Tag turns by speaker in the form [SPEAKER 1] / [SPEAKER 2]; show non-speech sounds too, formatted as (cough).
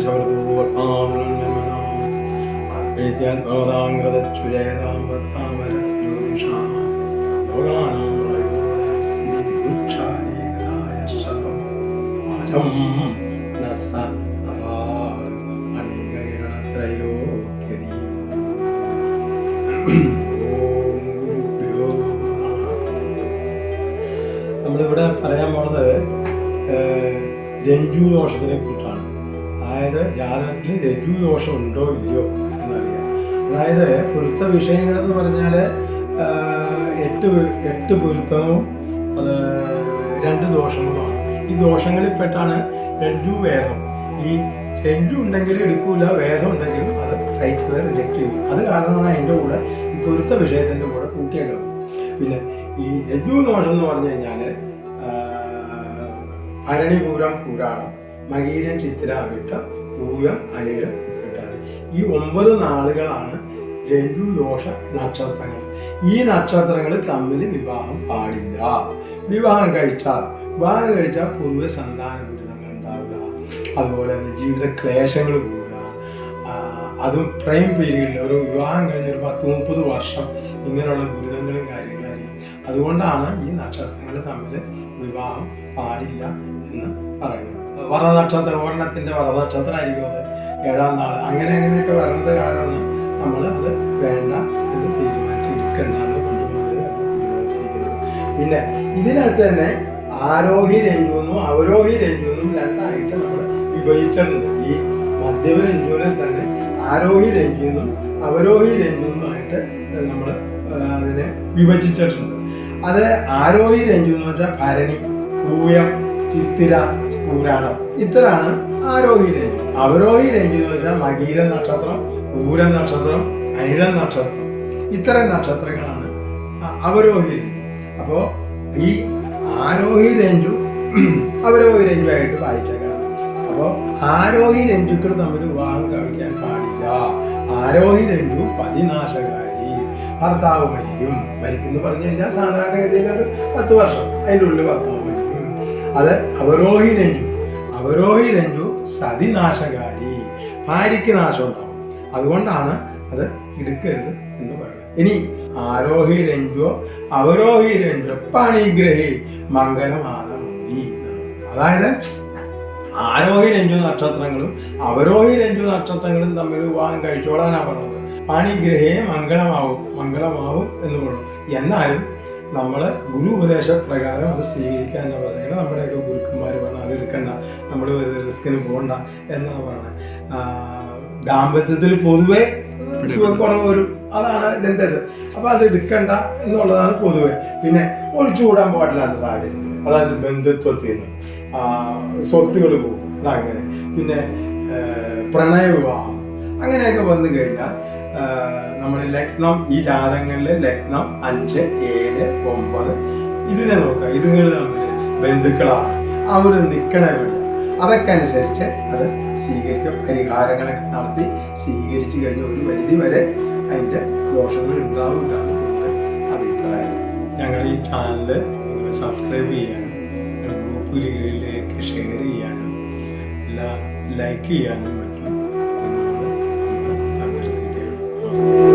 [SPEAKER 1] (coughs) നമ്മളിവിടെ പറയാൻ പോണത് രഞ്ജു ദോഷത്തിനെ കുറിച്ചാണ്. അതായത് ജാതകത്തിൽ രജു ദോഷം ഉണ്ടോ ഇല്ലയോ എന്നറിയാം അതായത് പൊരുത്ത വിഷയങ്ങളെന്ന് പറഞ്ഞാൽ എട്ട് എട്ട് പൊരുത്തവും അത് രണ്ട് ദോഷങ്ങളുമാണ്. ഈ ദോഷങ്ങളിൽപ്പെട്ടാണ് രജു വേദം. ഈ രജു ഉണ്ടെങ്കിലും എടുക്കൂല വേദം ഉണ്ടെങ്കിലും അത് റൈറ്റ് വേർ റിജക്റ്റ് ചെയ്യും. അത് കാരണമാണ് എന്റെ കൂടെ ഈ പൊരുത്ത വിഷയത്തിന്റെ കൂടെ കൂട്ടിയേക്കുന്നത് പിന്നെ ഈ രജു ദോഷം എന്ന് പറഞ്ഞു കഴിഞ്ഞാൽ ഭരണിപൂരം പുരാണം. മകീരൻ ചിത്തിരാവിട്ട പൂയം അനിഴം ഇത്തിട്ടാതി ഈ ഒമ്പത് നാളുകളാണ് രണ്ടു ദോഷ നക്ഷത്രങ്ങൾ. ഈ നക്ഷത്രങ്ങൾ തമ്മിൽ വിവാഹം പാടില്ല. വിവാഹം കഴിച്ചാൽ വിവാഹം കഴിച്ചാൽ പൊതുവെ സന്താന ദുരിതങ്ങൾ ഉണ്ടാവുക. അതുപോലെ തന്നെ ജീവിത ക്ലേശങ്ങൾ കൂടുക. അതും പ്രൈം പീരീഡിൽ ഒരു വിവാഹം കഴിഞ്ഞ ഒരു പത്ത് മുപ്പത് വർഷം ഇങ്ങനെയുള്ള ദുരിതങ്ങളും കാര്യങ്ങളായിരിക്കും. അതുകൊണ്ടാണ് ഈ നക്ഷത്രങ്ങൾ തമ്മിൽ വിവാഹം പാടില്ല എന്ന് പറയുന്നത്. വറനക്ഷത്രം വർണത്തിന്റെ വറനക്ഷത്രമായിരിക്കും അത് ഏഴാം നാൾ അങ്ങനെ അങ്ങനെയൊക്കെ വരണത് കാരണം നമ്മൾ അത് വേണ്ട എന്ന് തീരുമാനിച്ചെടുക്കണ്ടെന്ന് എന്ന് തീരുമാനിച്ചിരിക്കുന്നത്. പിന്നെ ഇതിനകത്ത് തന്നെ ആരോഹി രഞ്ജുവെന്നും അവരോഹി രഞ്ജുവെന്നും രണ്ടായിട്ട് നമ്മൾ വിഭജിച്ചിട്ടുണ്ട്. ഈ മധ്യമ രഞ്ജുവിനെ തന്നെ ആരോഹി രഞ്ജുവെന്നും അവരോഹി രഞ്ജുവെന്നുമായിട്ട് നമ്മൾ അതിനെ വിഭജിച്ചിട്ടുണ്ട്. അത് ആരോഹി രഞ്ജു എന്ന് വെച്ചാൽ ഭരണി പൂയം ചിത്തിര പൂരാടം. ഇത്രയാണ് ആരോഹി രഞ്ജു അവരോഹി രഞ്ജു എന്ന് വെച്ചാൽ മകീര നക്ഷത്രം പൂരം നക്ഷത്രം അനിഴം നക്ഷത്രം. ഇത്തരം നക്ഷത്രങ്ങളാണ് അവരോഹി രഞ്ജു. അപ്പോൾ ഈ ആരോഹി രഞ്ജു (clears throat) അവരോഹി രഞ്ജു ആയിട്ട് വായിച്ചേക്കണം. അപ്പോൾ ആരോഹി രഞ്ജുക്കൾ തമ്മിൽ വിവാഹം കഴിക്കാൻ പാടില്ല. ആരോഹി രഞ്ജു പതിനാശകാരി. ഭർത്താവ് മരിക്കും. മരിക്കും എന്ന് പറഞ്ഞു കഴിഞ്ഞാൽ സാധാരണഗതിയിൽ ഒരു പത്ത് വർഷം. അതിന്റെ ഉള്ളിൽ ഭർത്താവ് മരിക്കും. അത് അവരോഹി രഞ്ജു അവരോഹി രഞ്ജു സതിനാശകാരി. ഭാര്യയ്ക്ക് നാശം ഉണ്ടാവും അതുകൊണ്ടാണ് അത് എടുക്കരുത് എന്ന് പറയുന്നത്. ഇനി ആരോഹി രഞ്ജോ അവരോഹി രഞ്ജോ പണിഗ്രഹി മംഗലമാനമോദി അതായത് ആരോഹി രഞ്ജു നക്ഷത്രങ്ങളും അവരോഹി രഞ്ജു നക്ഷത്രങ്ങളും തമ്മിൽ വിവാഹം കഴിച്ചോളാനാണ് പറഞ്ഞത്. പണിഗ്രഹേ മംഗളമാവും മംഗളമാവും എന്ന് പറഞ്ഞു. എന്നാലും നമ്മൾ ഗുരു ഉപദേശപ്രകാരം അത് സ്വീകരിക്കുക എന്ന് പറഞ്ഞാൽ നമ്മുടെയൊക്കെ ഗുരുക്കന്മാർ പറഞ്ഞു അത് എടുക്കണ്ട നമ്മൾ വെറുതെ റിസ്കിന് പോകണ്ട എന്നാണ് പറയുന്നത്. ദാമ്പത്യത്തിൽ പൊതുവെ സുഖക്കുറവ് വരും അതാണ് ഇതിന്റെ ഇത് അപ്പോൾ അത് എടുക്കണ്ട എന്നുള്ളതാണ് പൊതുവെ. പിന്നെ ഒഴിച്ചു കൂടാൻ പാടില്ലാത്ത സാഹചര്യത്തിൽ അതായത് ബന്ധുത്വത്തിൽ നിന്ന് ആ, സ്വത്തുകൾ പോകും. അതങ്ങനെ. പിന്നെ പ്രണയവിവാഹം. പ്രണയ വിവാഹം അങ്ങനെയൊക്കെ വന്നു കഴിഞ്ഞാൽ നമ്മൾ ലഗ്നം ഈ ജാതകങ്ങളിലെ ലഗ്നം അഞ്ച് ഏഴ് ഒമ്പത്. ഇതിനെ നോക്കുക. ഇതുങ്ങൾ തമ്മിൽ ബന്ധുക്കളാണ്. അവർ നിൽക്കണ എവിടെയാണ് അതൊക്കെ അനുസരിച്ച് അത് സ്വീകരിക്കുക പരിഹാരങ്ങളൊക്കെ നടത്തി സ്വീകരിച്ചു കഴിഞ്ഞ ഒരു പരിധി വരെ അതിന്റെ ദോഷങ്ങൾ ഉണ്ടാവില്ല എന്നുള്ള അഭിപ്രായം. ഞങ്ങളുടെ ഈ ചാനൽ നിങ്ങൾ സബ്സ്ക്രൈബ് ചെയ്യാനും ഗ്രൂപ്പുകളിലേക്ക് ഷെയർ ചെയ്യാനും എല്ലാം ലൈക്ക് ചെയ്യാനും മറ്റും Dios.